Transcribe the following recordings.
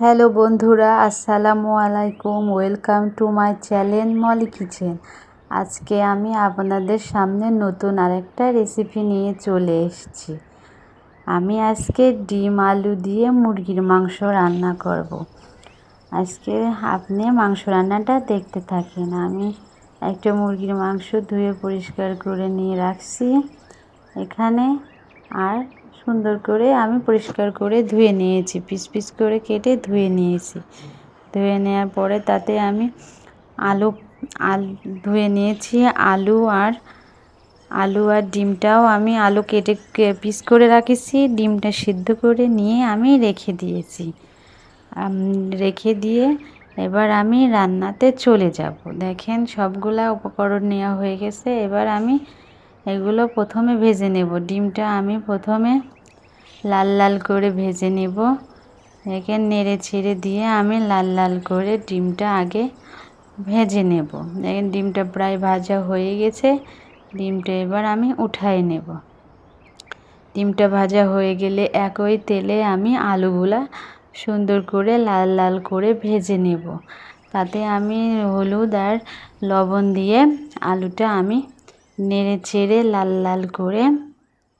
Hello বন্ধুরা, আসসালামু আলাইকুম। Welcome to my channel Molly kitchen আজকে আমি আপনাদের সামনে নতুন আরেকটা রেসিপি নিয়ে চলে এসেছি। আমি আজকে ডিম আলু দিয়ে মুরগির মাংস রান্না করব। আজকে আপনি মাংস রান্নাটা দেখতে থাকেন। আমি একটা মুরগির মাংস ধুয়ে পরিষ্কার করে নিয়ে রাখছি। এখানে আর সুন্দর করে আমি পরিষ্কার করে ধুয়ে নিয়েছি, পিস পিস করে কেটে ধুয়ে নিয়েছি। ধুয়ে নেওয়ার পরে তাতে আমি আলু, আল, ধুয়ে নিয়েছি আলু আর আলু আর ডিমটাও আমি আলু কেটে পিস করে রাখেছি, ডিমটা সিদ্ধ করে নিয়ে আমি রেখে দিয়েছি। রেখে দিয়ে এবার আমি রান্নাতে চলে যাব। দেখেন সবগুলা উপকরণ নেওয়া হয়ে গেছে, এবার আমি এগুলো প্রথমে ভেজে নেব। ডিমটা আমি প্রথমে লাল লাল করে ভেজে নেব। একে নেড়ে ছেড়ে দিয়ে আমি লাল লাল করে ডিমটা আগে ভেজে নেব। দেখেন ডিমটা প্রায় ভাজা হয়ে গেছে। ডিমটা এবার আমি উঠাই নেব। ডিমটা ভাজা হয়ে গেলে একই তেলে আমি আলুগুলা সুন্দর করে লাল লাল করে ভেজে নেব। তাতে আমি হলুদ আর লবণ দিয়ে আলুটা আমি নেড়ে চেড়ে লাল লাল করে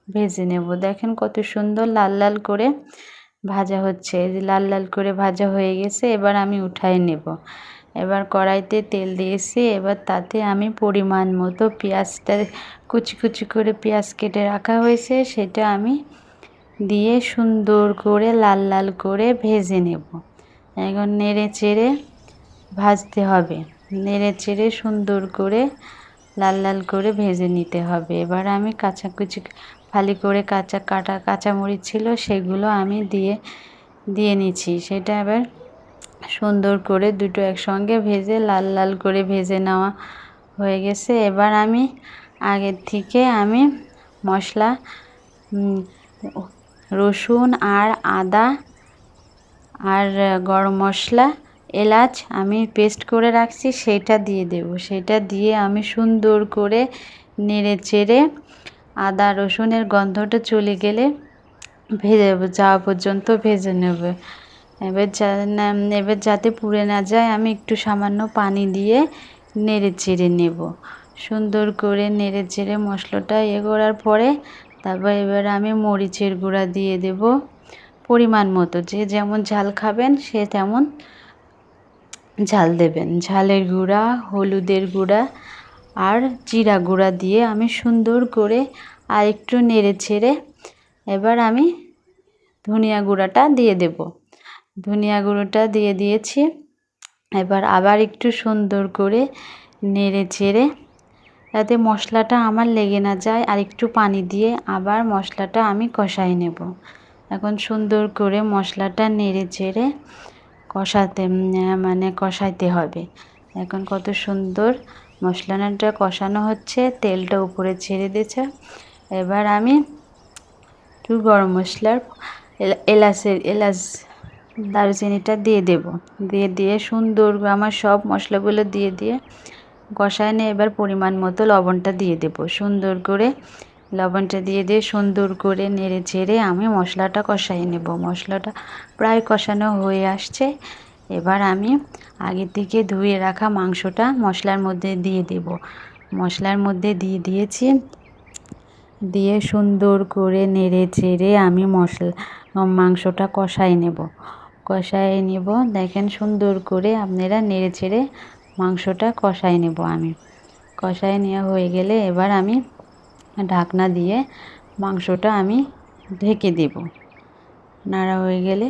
ভেজে নেব। দেখেন কত সুন্দর লাল লাল করে ভাজা হচ্ছে। লাল লাল করে ভাজা হয়ে গেছে, এবার আমি উঠাই নেব। এবার কড়াইতে তেল দিয়েছি, এবার তাতে আমি পরিমাণ মতো পেঁয়াজটা, কুচি কুচি করে পেঁয়াজ কেটে রাখা হয়েছে, সেটা আমি দিয়ে সুন্দর করে লাল লাল করে ভেজে নেব। এখন নেড়ে চেড়ে ভাজতে হবে। নেড়ে চেড়ে সুন্দর করে লাল লাল করে ভেজে নিতে হবে। এবার আমি কাঁচা কুচি ফালি করে কাঁচা কাটা কাঁচামরিচ ছিল, সেগুলো আমি দিয়ে দিয়ে নিচ্ছি। সেটা এবার সুন্দর করে দুটো একসঙ্গে ভেজে লাল লাল করে ভেজে নেওয়া হয়ে গেছে। এবার আমি আগের থেকে আমি মশলা রসুন আর আদা আর গরম মশলা এলাচ আমি পেস্ট করে রাখছি, সেটা দিয়ে দেব। সেটা দিয়ে আমি সুন্দর করে নেড়ে চেড়ে আদা, রসুনের গন্ধটা চলে গেলে ভেজে যাওয়া পর্যন্ত ভেজে নেবে। এবার এবার যাতে পুড়ে না যায়, আমি একটু সামান্য পানি দিয়ে নেড়ে চেড়ে নেব। সুন্দর করে নেড়ে চেড়ে মশলাটা ইয়ে করার পরে তারপর এবার আমি মরিচের গুঁড়া দিয়ে দেব। পরিমাণ মতো, যে যেমন ঝাল খাবেন, সে তেমন ঝাল দেবেন। ঝালের গুঁড়া, হলুদের গুঁড়া আর জিরা গুঁড়া দিয়ে আমি সুন্দর করে আর একটু নেড়ে ছেড়ে এবার আমি ধনিয়া গুঁড়াটা দিয়ে দেব। ধনিয়া গুঁড়োটা দিয়ে দিয়েছি। এবার আবার একটু সুন্দর করে নেড়ে চেড়ে যাতে মশলাটা আমার লেগে না যায় আর একটু পানি দিয়ে আবার মশলাটা আমি কষাই নেব। এখন সুন্দর করে মশলাটা নেড়ে চেড়ে কষাতে মানে কষাইতে হবে। এখন কত সুন্দর মশলাটা কষানো হচ্ছে, তেলটা উপরে ছেড়ে দিয়েছে। এবার আমি একটু গরম মশলার এলাচের, এলাচ দারুচিনিটা দিয়ে দেব। দিয়ে দিয়ে সুন্দর আমার সব মশলাগুলো দিয়ে দিয়ে কষায় নিয়ে এবার পরিমাণ মতো লবণটা দিয়ে দেব। সুন্দর করে লবণটা দিয়ে দিয়ে সুন্দর করে নেড়ে চেড়ে আমি মশলাটা কষাই নেব। মশলাটা প্রায় কষানো হয়ে আসছে। এবার আমি আগে থেকে ধুয়ে রাখা মাংসটা মশলার মধ্যে দিয়ে দেব। মশলার মধ্যে দিয়ে দিয়েছি। দিয়ে সুন্দর করে নেড়ে চেড়ে আমি মশলা, মাংসটা কষাই নেব। কষাই নেব। দেখেন সুন্দর করে আপনারা নেড়ে চেড়ে মাংসটা কষাই নেব আমি। কষাই নেওয়া হয়ে গেলে এবার আমি ঢাকনা দিয়ে মাংসটা আমি ঢেকে দেব। নাড়া হয়ে গেলে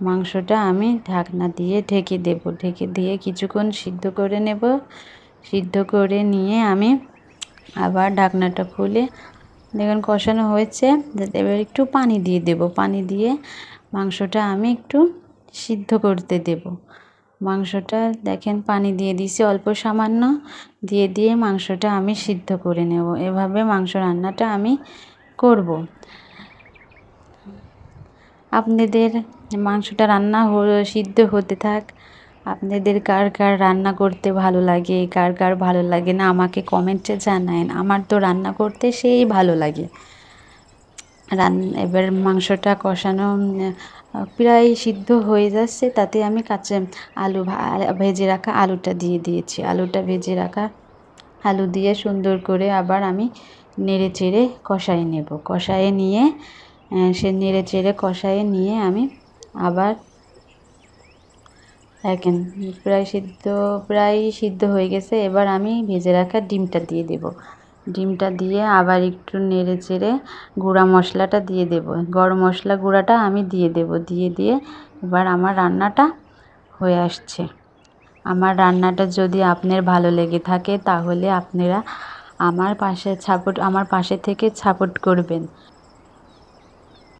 মাংসটা আমি ঢাকনা দিয়ে ঢেকে দেব। ঢেকে দিয়ে কিছুক্ষণ সিদ্ধ করে নেব। সিদ্ধ করে নিয়ে আমি আবার ঢাকনাটা খুলে দেখুন কষানো হয়েছে। এবার একটু পানি দিয়ে দেব। পানি দিয়ে মাংসটা আমি একটু সিদ্ধ করতে দেব। মাংসটা দেখেন পানি দিয়ে দিয়েছি, অল্প সামান্য দিয়ে দিয়ে মাংসটা আমি সিদ্ধ করে নেব। এভাবে মাংস রান্নাটা আমি করব। আপনাদের মাংসটা রান্না সিদ্ধ হতে থাক। আপনাদের কার কার রান্না করতে ভালো লাগে, কার কার ভালো লাগে না, আমাকে কমেন্টে জানায়েন। আমার তো রান্না করতে সেই ভালো লাগে। রান, এবার মাংসটা কষানো প্রায় সিদ্ধ হয়ে যাচ্ছে, তাতে আমি কাঁচা আলু ভেজে রাখা আলুটা দিয়ে দিয়েছি। আলুটা ভেজে রাখা আলু দিয়ে সুন্দর করে আবার আমি নেড়ে চেড়ে কষাই নেব। কষায়ে নিয়ে সে নেড়ে চেড়ে কষায়ে নিয়ে আমি আবার দেখেন, প্রায় সিদ্ধ প্রায় সিদ্ধ হয়ে গেছে। এবার আমি ভেজে রাখা ডিমটা দিয়ে দেব। ডিমটা দিয়ে আবার একটু নেড়ে চেড়ে গুঁড়া মশলাটা দিয়ে দেব। গরম মশলা গুঁড়াটা আমি দিয়ে দেব। দিয়ে দিয়ে এবার আমার রান্নাটা হয়ে আসছে। আমার রান্নাটা যদি আপনার ভালো লেগে থাকে তাহলে আপনারা আমার পাশে সাপোর্ট, আমার পাশে থেকে সাপোর্ট করবেন।